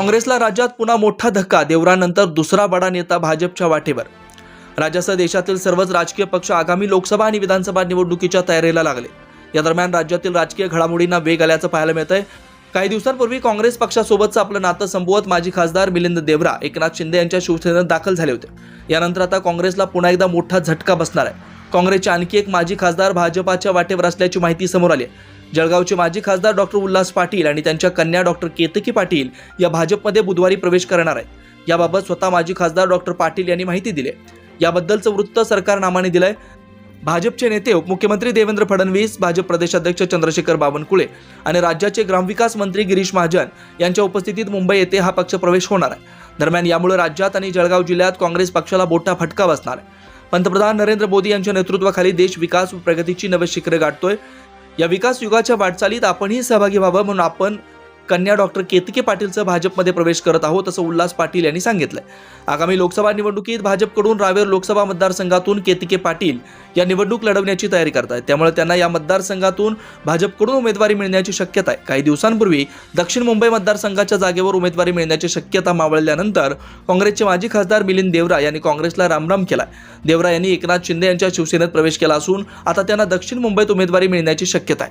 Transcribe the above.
काँग्रेसला राज्यात पुन्हा मोठा धक्का देवरानंतर दुसरा बडा नेता भाजपच्या वाटेवर. राज्यासह देशातील सर्वच राजकीय पक्ष आगामी लोकसभा आणि विधानसभा निवडणुकीच्या तयारीला लागले. या दरम्यान राज्यातील राजकीय घडामोडींना वेग आल्याचं पाहायला मिळतंय. काही दिवसांपूर्वी काँग्रेस पक्षासोबतचं आपलं नातं संपवत माजी खासदार मिलिंद देवरा एकनाथ शिंदे यांच्या शिवसेनेत दाखल झाले होते. यानंतर आता काँग्रेसला पुन्हा एकदा मोठा झटका बसणार आहे. काँग्रेसचे आणखी एक माजी खासदार भाजपाच्या वाटेवर असल्याची माहिती समोर आली जळगावचे माजी खासदार डॉक्टर उल्हास पाटील आणि त्यांच्या कन्या डॉक्टर केतकी पाटील या भाजपमध्ये बुधवारी प्रवेश करणार आहेत. याबाबत स्वतः माजी खासदार डॉक्टर पाटील यांनी माहिती दिली याबद्दलचं वृत्त सरकार नामाने दिलंय. भाजपचे नेते उपमुख्यमंत्री देवेंद्र फडणवीस भाजप प्रदेशाध्यक्ष चंद्रशेखर बावनकुळे आणि राज्याचे ग्रामविकास मंत्री गिरीश महाजन यांच्या उपस्थितीत मुंबई येथे हा पक्ष प्रवेश होणार आहे. दरम्यान यामुळे राज्यात आणि जळगाव जिल्ह्यात काँग्रेस पक्षाला मोठा फटका बसणार आहे. पंतप्रधान नरेंद्र मोदी यांच्या नेतृत्वाखाली देश विकास व प्रगतीची नवे शिखरे गाठतोय. या विकास युगाच्या वाटचालीत आपणही सहभागी व्हावं म्हणून आपण कन्या डॉक्टर केतके पाटीलचं भाजपमध्ये प्रवेश करत आहोत असं उल्हास पाटील यांनी सांगितलंय. आगामी लोकसभा निवडणुकीत भाजपकडून रावेर लोकसभा मतदारसंघातून केतके पाटील या निवडणूक लढवण्याची तयारी करत आहेत त्यामुळे त्यांना या मतदारसंघातून भाजपकडून उमेदवारी मिळण्याची शक्यता आहे. काही दिवसांपूर्वी दक्षिण मुंबई मतदारसंघाच्या जागेवर उमेदवारी मिळण्याची शक्यता मावळल्यानंतर काँग्रेसचे माजी खासदार मिलिंद देवरा यांनी काँग्रेसला रामराम केलाय. देवरा यांनी एकनाथ शिंदे यांच्या शिवसेनेत प्रवेश केला असून आता त्यांना दक्षिण मुंबईत उमेदवारी मिळण्याची शक्यता आहे.